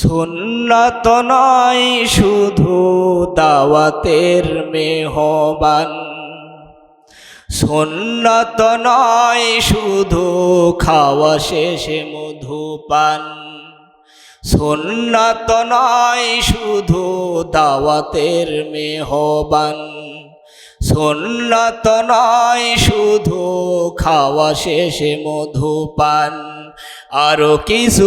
সুন্নত নয়, শুধু দাওয়াতের মেহবান সুন্নত নয়, শুধু খাওয়া শেষে মধুপান সুন্নত নয়, শুধু দাওয়াতের মেহবান সুন্নত নয়, শুধু খাওয়া শেষে মধুপান আরও কিছু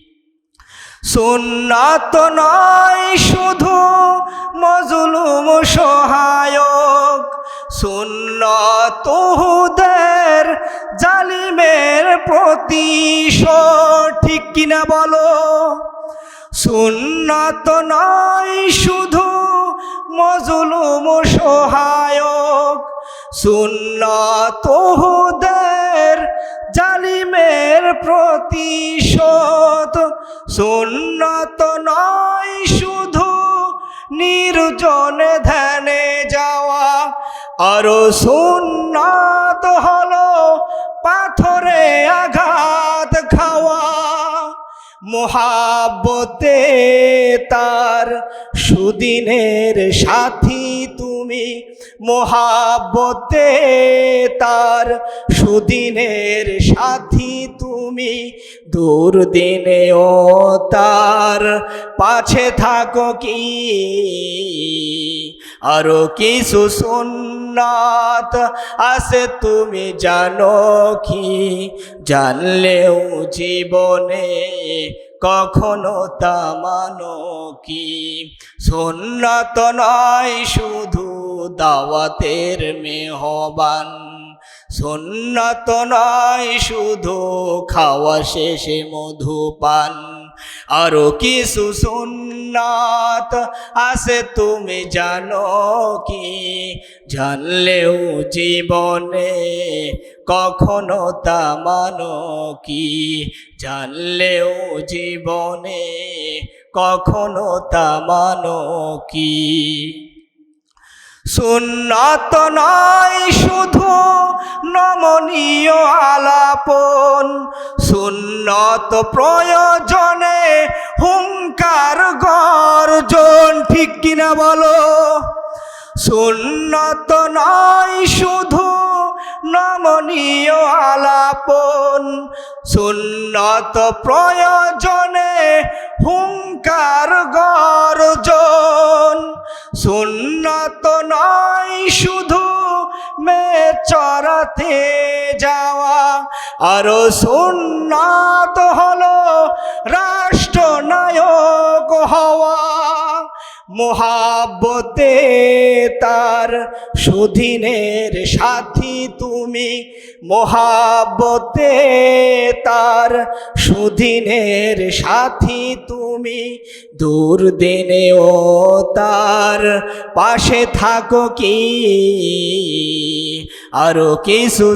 সুন্নাত নয়, শুধু মজলুম সহায়ক। সুন্নত হুদের জালিমের প্রতিশোধ ঠিক কিনা বলো? সুন্নাত নয়, শুধু মজলুম সহায়ক। সুন্নাত হুদের জালিমের প্রতিশোধ সুন্নত নয়, শুধু নির্জন ধ্যানে যাওয়া। আরও সুন্নাত হলো পাথরে আঘাত খাওয়া। মোহাব্বতে তার সুদিনের সাথী তুমি মহাবতে তার সুদিনের সাথী তুমি দুর্দিনে ও তার পাছে থাকো কি? আরও কিছু সুন্নাত আছে তুমি জানো কি? জানলেও জীবনে কখনো তা মানো কি? সুন্নত নয় শুধু দাওয়াতের মেহবান সুন্নত নয় শুধু খাওয়া শেষে মধুপান। আরও কিছু সুন্নাত আছে, তুমি জানো কি? জানলেও জীবনে কখনো তা মানো কি? জানলেও জীবনে কখনো তা মানো কি? সুন্নত নয়, শুধু নমনীয় আলাপন সুন্নত প্রয়োজনে হুঙ্কার গর্জন, ঠিক কিনা বলো? সুন্নত নয় শুধু নমনীয় আলাপন। সুন্নত প্রয়োজনে হুঙ্কার গর্জন। সুন্নত নয় শুধু মে চড়াতে যাওয়া। আরও সুন্নাত হলো রাষ্ট্রনায়ক হওয়া। মোহাব্বতে তার সুদিনের সাথী তুমি। মোহাব্বতে তার সুদিনের সাথী তুমি। দুর্দিনে ও তার পাশে থাকো কি? আরও কিছু